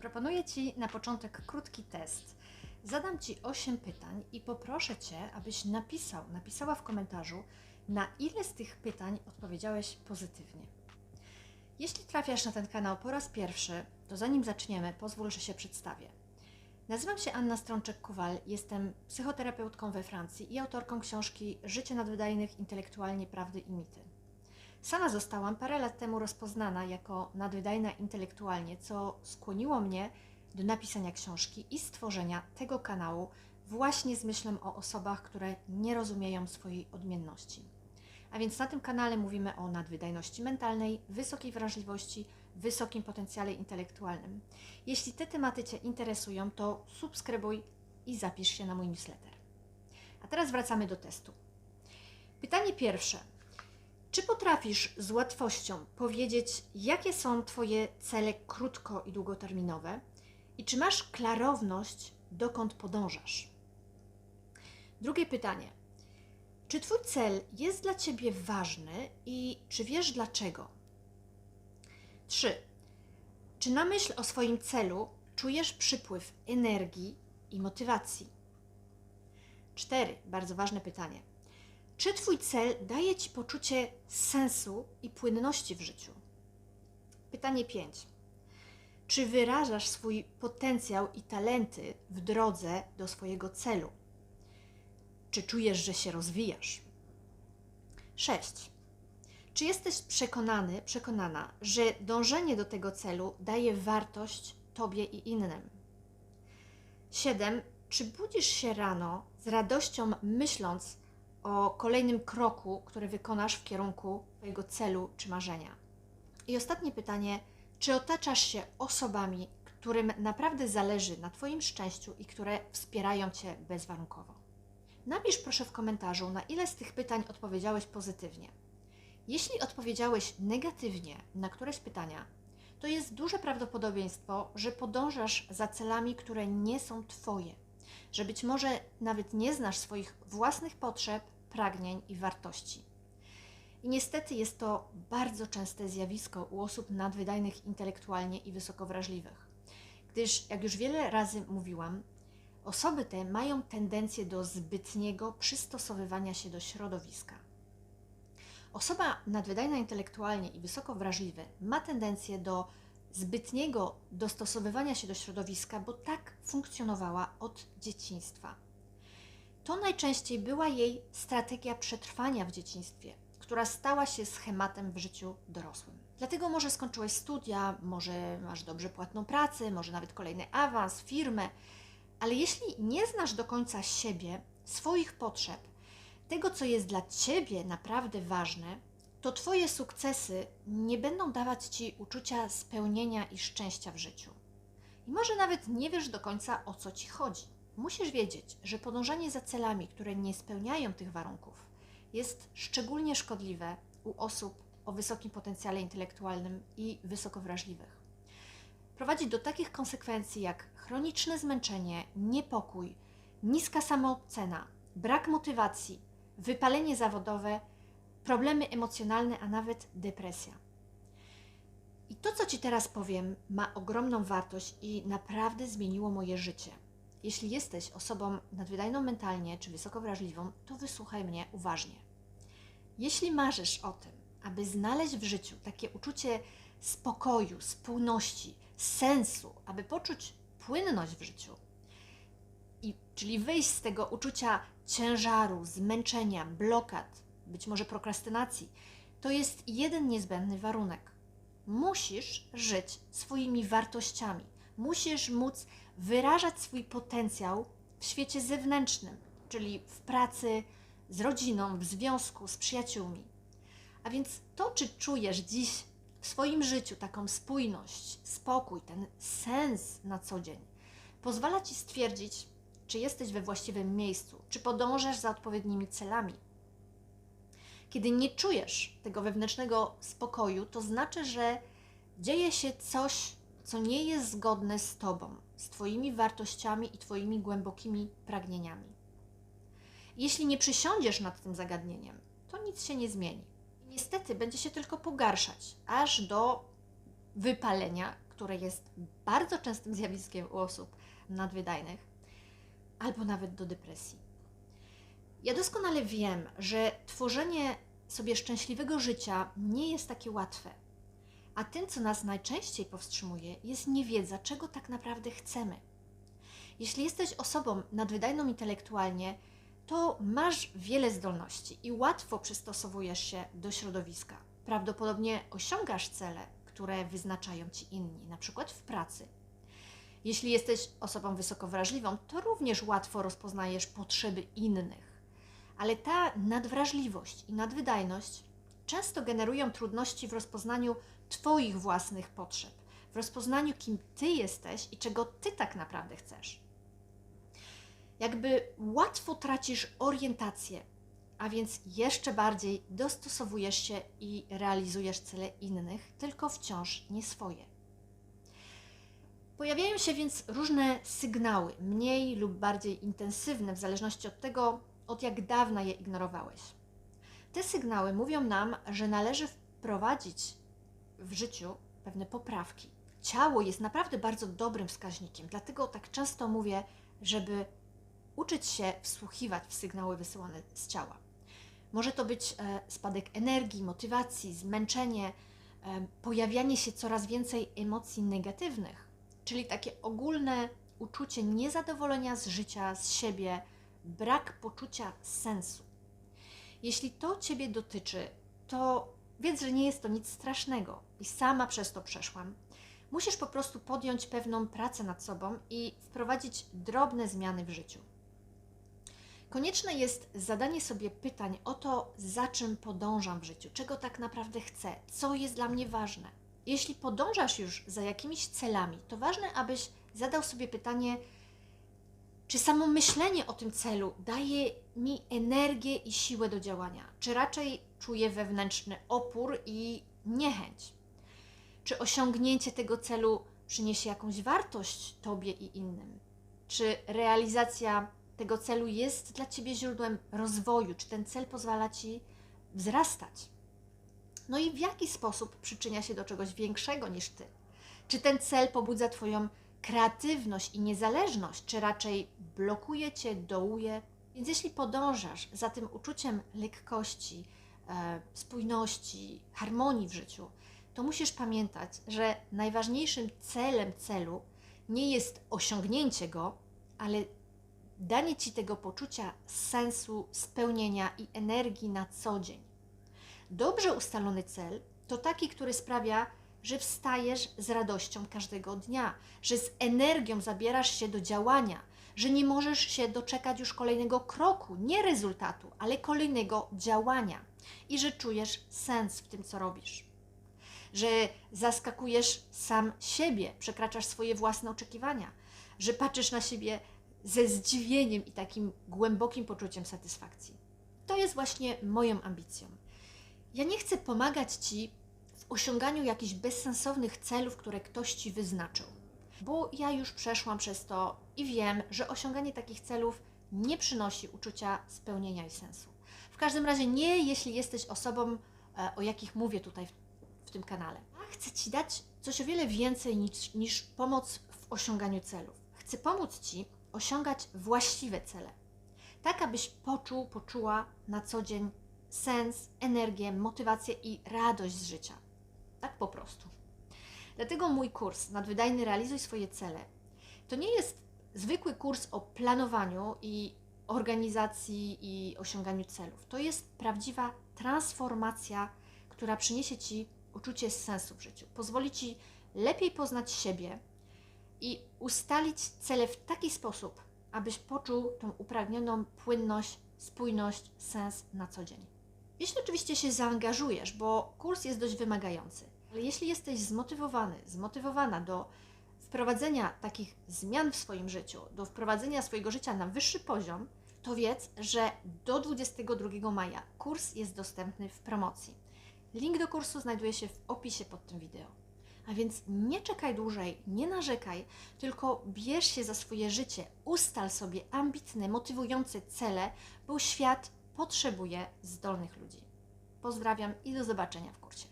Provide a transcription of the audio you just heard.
Proponuję Ci na początek krótki test. Zadam Ci 8 pytań i poproszę Cię, abyś napisał, napisała w komentarzu, na ile z tych pytań odpowiedziałeś pozytywnie. Jeśli trafiasz na ten kanał po raz pierwszy, to zanim zaczniemy, pozwól, że się przedstawię. Nazywam się Anna Strączek-Kuwal, jestem psychoterapeutką we Francji i autorką książki Życie nadwydajnych intelektualnie prawdy i mity. Sama zostałam parę lat temu rozpoznana jako nadwydajna intelektualnie, co skłoniło mnie do napisania książki i stworzenia tego kanału właśnie z myślą o osobach, które nie rozumieją swojej odmienności. A więc na tym kanale mówimy o nadwydajności mentalnej, wysokiej wrażliwości, wysokim potencjale intelektualnym. Jeśli te tematy Cię interesują, to subskrybuj i zapisz się na mój newsletter. A teraz wracamy do testu. Pytanie pierwsze. Czy potrafisz z łatwością powiedzieć, jakie są Twoje cele krótko i długoterminowe i czy masz klarowność, dokąd podążasz? Drugie pytanie. Czy Twój cel jest dla Ciebie ważny i czy wiesz dlaczego? 3. Czy na myśl o swoim celu czujesz przypływ energii i motywacji? 4. Bardzo ważne pytanie. Czy Twój cel daje Ci poczucie sensu i płynności w życiu? Pytanie 5. Czy wyrażasz swój potencjał i talenty w drodze do swojego celu? Czy czujesz, że się rozwijasz? 6. Czy jesteś przekonany, przekonana, że dążenie do tego celu daje wartość Tobie i innym? 7. Czy budzisz się rano z radością, myśląc o kolejnym kroku, który wykonasz w kierunku Twojego celu czy marzenia? I ostatnie pytanie: czy otaczasz się osobami, którym naprawdę zależy na Twoim szczęściu i które wspierają Cię bezwarunkowo? Napisz proszę w komentarzu, na ile z tych pytań odpowiedziałeś pozytywnie. Jeśli odpowiedziałeś negatywnie na któreś pytania, to jest duże prawdopodobieństwo, że podążasz za celami, które nie są Twoje, że być może nawet nie znasz swoich własnych potrzeb, pragnień i wartości. I niestety jest to bardzo częste zjawisko u osób nadwydajnych intelektualnie i wysoko wrażliwych, gdyż, jak już wiele razy mówiłam, osoby te mają tendencję do zbytniego przystosowywania się do środowiska. Osoba nadwydajna intelektualnie i wysoko wrażliwy ma tendencję do zbytniego dostosowywania się do środowiska, bo tak funkcjonowała od dzieciństwa. To najczęściej była jej strategia przetrwania w dzieciństwie, która stała się schematem w życiu dorosłym. Dlatego może skończyłeś studia, może masz dobrze płatną pracę, może nawet kolejny awans, firmę, ale jeśli nie znasz do końca siebie, swoich potrzeb, tego, co jest dla ciebie naprawdę ważne, to Twoje sukcesy nie będą dawać Ci uczucia spełnienia i szczęścia w życiu. I może nawet nie wiesz do końca o co Ci chodzi. Musisz wiedzieć, że podążanie za celami, które nie spełniają tych warunków, jest szczególnie szkodliwe u osób o wysokim potencjale intelektualnym i wysoko wrażliwych. Prowadzi do takich konsekwencji jak chroniczne zmęczenie, niepokój, niska samoocena, brak motywacji, wypalenie zawodowe, problemy emocjonalne, a nawet depresja. I to, co Ci teraz powiem, ma ogromną wartość i naprawdę zmieniło moje życie. Jeśli jesteś osobą nadwydajną mentalnie czy wysoko wrażliwą, to wysłuchaj mnie uważnie. Jeśli marzysz o tym, aby znaleźć w życiu takie uczucie spokoju, spójności, sensu, aby poczuć płynność w życiu, i, czyli wyjść z tego uczucia ciężaru, zmęczenia, blokad, być może prokrastynacji, to jest jeden niezbędny warunek. Musisz żyć swoimi wartościami. Musisz móc wyrażać swój potencjał w świecie zewnętrznym, czyli w pracy, z rodziną, w związku, z przyjaciółmi. A więc to, czy czujesz dziś w swoim życiu taką spójność, spokój, ten sens na co dzień, pozwala ci stwierdzić, czy jesteś we właściwym miejscu, czy podążasz za odpowiednimi celami. Kiedy nie czujesz tego wewnętrznego spokoju, to znaczy, że dzieje się coś, co nie jest zgodne z Tobą, z Twoimi wartościami i Twoimi głębokimi pragnieniami. Jeśli nie przysiądziesz nad tym zagadnieniem, to nic się nie zmieni. Niestety będzie się tylko pogarszać, aż do wypalenia, które jest bardzo częstym zjawiskiem u osób nadwydajnych, albo nawet do depresji. Ja doskonale wiem, że tworzenie sobie szczęśliwego życia nie jest takie łatwe. A tym, co nas najczęściej powstrzymuje, jest niewiedza, czego tak naprawdę chcemy. Jeśli jesteś osobą nadwydajną intelektualnie, to masz wiele zdolności i łatwo przystosowujesz się do środowiska. Prawdopodobnie osiągasz cele, które wyznaczają ci inni, na przykład w pracy. Jeśli jesteś osobą wysoko wrażliwą, to również łatwo rozpoznajesz potrzeby innych. Ale ta nadwrażliwość i nadwydajność często generują trudności w rozpoznaniu Twoich własnych potrzeb, w rozpoznaniu, kim Ty jesteś i czego Ty tak naprawdę chcesz. Jakby łatwo tracisz orientację, a więc jeszcze bardziej dostosowujesz się i realizujesz cele innych, tylko wciąż nie swoje. Pojawiają się więc różne sygnały, mniej lub bardziej intensywne, w zależności od tego, od jak dawna je ignorowałeś. Te sygnały mówią nam, że należy wprowadzić w życiu pewne poprawki. Ciało jest naprawdę bardzo dobrym wskaźnikiem, dlatego tak często mówię, żeby uczyć się wsłuchiwać w sygnały wysyłane z ciała. Może to być e, spadek energii, motywacji, zmęczenie, e, pojawianie się coraz więcej emocji negatywnych, czyli takie ogólne uczucie niezadowolenia z życia, z siebie, brak poczucia sensu. Jeśli to Ciebie dotyczy, to wiedz, że nie jest to nic strasznego i sama przez to przeszłam. Musisz po prostu podjąć pewną pracę nad sobą i wprowadzić drobne zmiany w życiu. Konieczne jest zadanie sobie pytań o to, za czym podążam w życiu, czego tak naprawdę chcę, co jest dla mnie ważne. Jeśli podążasz już za jakimiś celami, to ważne, abyś zadał sobie pytanie, czy samo myślenie o tym celu daje mi energię i siłę do działania, czy raczej czuję wewnętrzny opór i niechęć? Czy osiągnięcie tego celu przyniesie jakąś wartość Tobie i innym? Czy realizacja tego celu jest dla Ciebie źródłem rozwoju? Czy ten cel pozwala Ci wzrastać? No i w jaki sposób przyczynia się do czegoś większego niż Ty? Czy ten cel pobudza Twoją kreatywność i niezależność, czy raczej blokuje Cię, dołuje? Więc jeśli podążasz za tym uczuciem lekkości, e, spójności, harmonii w życiu, to musisz pamiętać, że najważniejszym celem celu nie jest osiągnięcie go, ale danie Ci tego poczucia sensu, spełnienia i energii na co dzień. Dobrze ustalony cel to taki, który sprawia, że wstajesz z radością każdego dnia, że z energią zabierasz się do działania, że nie możesz się doczekać już kolejnego kroku, nie rezultatu, ale kolejnego działania i że czujesz sens w tym, co robisz. Że zaskakujesz sam siebie, przekraczasz swoje własne oczekiwania, że patrzysz na siebie ze zdziwieniem i takim głębokim poczuciem satysfakcji. To jest właśnie moją ambicją. Ja nie chcę pomagać Ci w osiąganiu jakichś bezsensownych celów, które ktoś Ci wyznaczył, bo ja już przeszłam przez to i wiem, że osiąganie takich celów nie przynosi uczucia spełnienia i sensu. W każdym razie nie, jeśli jesteś osobą, e, o jakich mówię tutaj w, tym kanale. Chcę Ci dać coś o wiele więcej niż, niż pomoc w osiąganiu celów. Chcę pomóc Ci osiągać właściwe cele, tak abyś poczuł, poczuła na co dzień sens, energię, motywację i radość z życia. Tak po prostu. Dlatego mój kurs Nadwydajny Realizuj swoje cele to nie jest zwykły kurs o planowaniu i organizacji i osiąganiu celów. To jest prawdziwa transformacja, która przyniesie Ci uczucie sensu w życiu. Pozwoli Ci lepiej poznać siebie i ustalić cele w taki sposób, abyś poczuł tą upragnioną płynność, spójność, sens na co dzień. Jeśli oczywiście się zaangażujesz, bo kurs jest dość wymagający, ale jeśli jesteś zmotywowany, zmotywowana do wprowadzenia takich zmian w swoim życiu, do wprowadzenia swojego życia na wyższy poziom, to wiedz, że do 22 maja kurs jest dostępny w promocji. Link do kursu znajduje się w opisie pod tym wideo. A więc nie czekaj dłużej, nie narzekaj, tylko bierz się za swoje życie, ustal sobie ambitne, motywujące cele, bo świat potrzebuje zdolnych ludzi. Pozdrawiam i do zobaczenia w kursie.